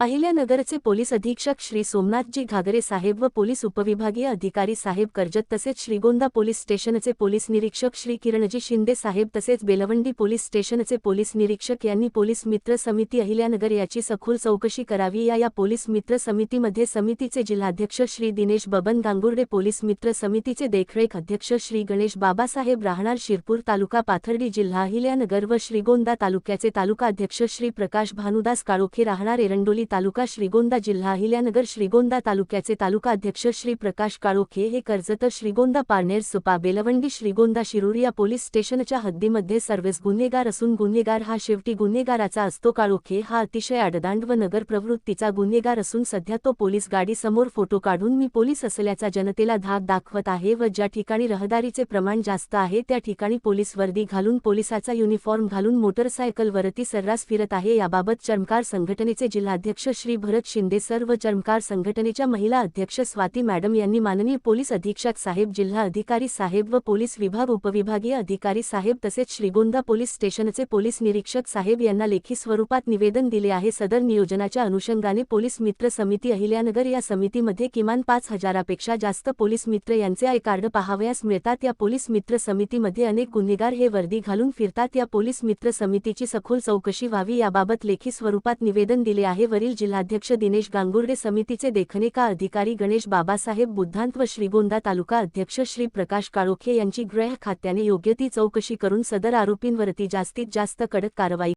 अहिल्यानगरचे police अधीक्षक श्री सोमनाथजी घागरे साहेब व police उपविभागीय अधिकारी साहेब कर्जत तसेच श्रीगोंदा पोलीस स्टेशनचे पोलीस निरीक्षक श्री किरणजी शिंदे साहेब तसेच बेलवंडी पोलीस स्टेशनचे पोलीस निरीक्षक यांनी पोलीस मित्र समिती अहिल्यानगर याची सखोल चौकशी करावी. या या पोलीस मित्र समितीमध्ये समितीचे जिल्हाध्यक्ष श्री दिनेश बबन गांगुर्डे पोलीस मित्र समितीचे देखरेख अध्यक्ष श्री गणेश बाबासाहेब राहणार शिरपूर तालुका पाथर्डी जिल्हा अहिल्यानगर व श्रीगोंदा तालुक्याचे तालुका अध्यक्ष श्री प्रकाश भानुदास काळोखे राहणार एरंडोली तालुका श्रीगोंदा जिल्हा अहिल्यानगर श्रीगोंदा तालुक्याचे तालुका अध्यक्ष श्री प्रकाश काळोखे हे कर्जत श्रीगोंदा पारनेर सुपा बेलवंडी श्रीगोंदा शिरुरिया पोलीस स्टेशनच्या हद्दीमध्ये सर्वेस गुन्हेगार असून गुन्हेगार हा शेवटी गुन्हेगाराचा असतो. काळोखे हा अतिशय आडदांड व नगर प्रवृत्तीचा गुन्हेगार असून सध्या तो पोलीस गाडीसमोर फोटो काढून मी पोलीस असल्याचा जनतेला धाक दाखवत आहे व ज्या ठिकाणी रहदारीचे प्रमाण जास्त आहे त्या ठिकाणी पोलीस वर्दी घालून पोलिसाचा युनिफॉर्म घालून मोटरसायकलवरती सर्रास फिरत आहे. याबाबत चर्मकार संघटनेचे जिल्हाध्यक्ष श्री भरत शिंदे सर्व चर्मकार संघटनेच्या महिला अध्यक्ष स्वाती मॅडम यांनी माननीय पोलीस अधीक्षक साहेब जिल्हा अधिकारी साहेब व पोलीस विभाग उपविभागीय अधिकारी साहेब तसेच श्रीगोंदा पोलीस स्टेशनचे पोलीस निरीक्षक साहेब यांना लेखी स्वरूपात निवेदन दिले आहे. सदर नियोजनाच्या अनुषंगाने पोलीस मित्र समिती अहिल्यानगर या समितीमध्ये किमान पाच हजारापेक्षा जास्त पोलीस मित्र यांचे आय कार्ड पाहावयास मिळतात. या पोलीस मित्र समितीमध्ये अनेक गुन्हेगार हे वर्दी घालून फिरतात. या पोलीस मित्र समितीची सखोल चौकशी व्हावी याबाबत लेखी स्वरूपात निवेदन दिले आहे. वरील जिल्हाध्यक्ष दिनेश गांगुर्डे समितीचे देखनेका अधिकारी गणेश बाबासाहेब बुद्धांत व श्रीगोंदा तालुका अध्यक्ष श्री प्रकाश काळोखे यांची गृह खात्याने योग्य ती चौकशी करून सदर आरोपींवरती जास्तीत जास्त कडक कारवाई